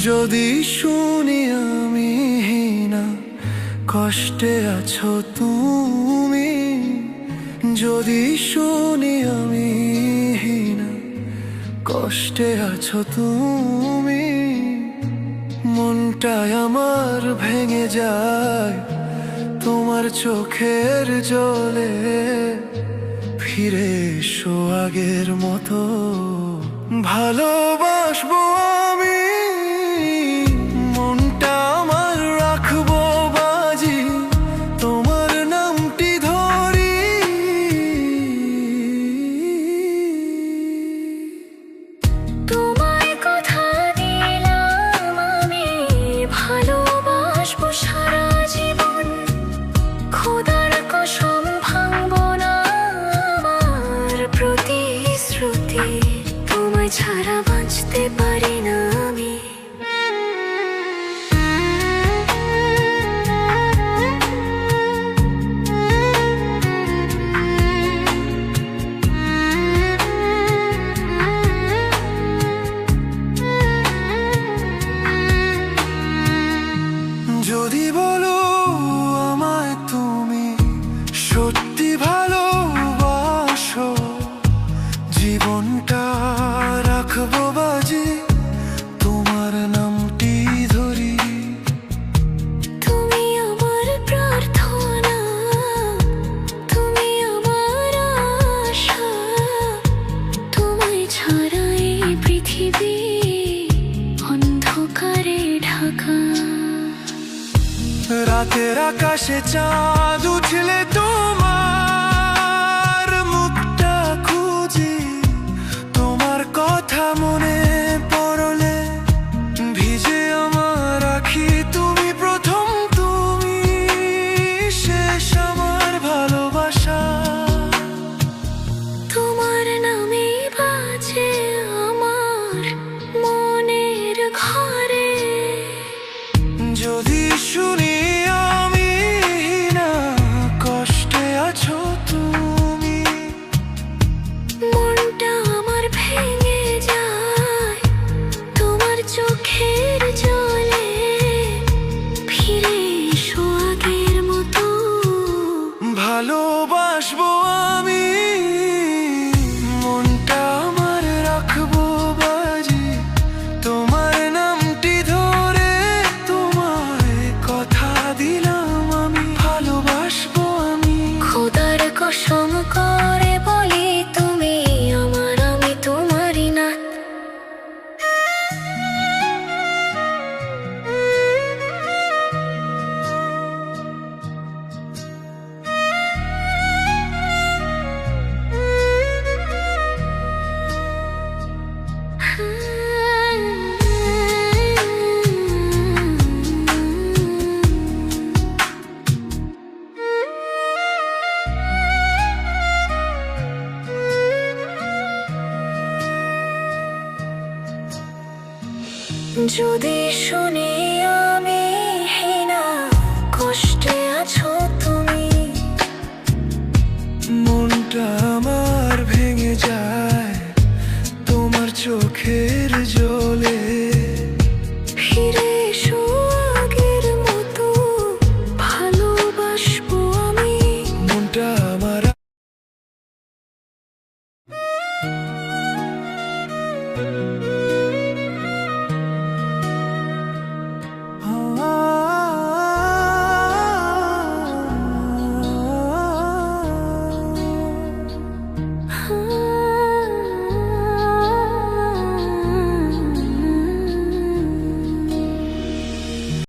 যদি শুনি আমি না কষ্টে আছো তুমি। যদি শুনি আমি না কষ্টে আছো তুমি। মনটায় আমার ভেঙে যায়, তোমার চোখের জলে। ফিরে এসো আগের মতো। ভালোবাসবো সারা জীবন। খোদার কসম আমার প্রতিশ্রুতি। তোমায় ছাড়া বাঁচতে পারি না আমি। motivo আকাশে চাঁদ উঠলে তোমার মুখটা খুঁজি। তোমার কথা মনে Maluba যদি শুনিয়া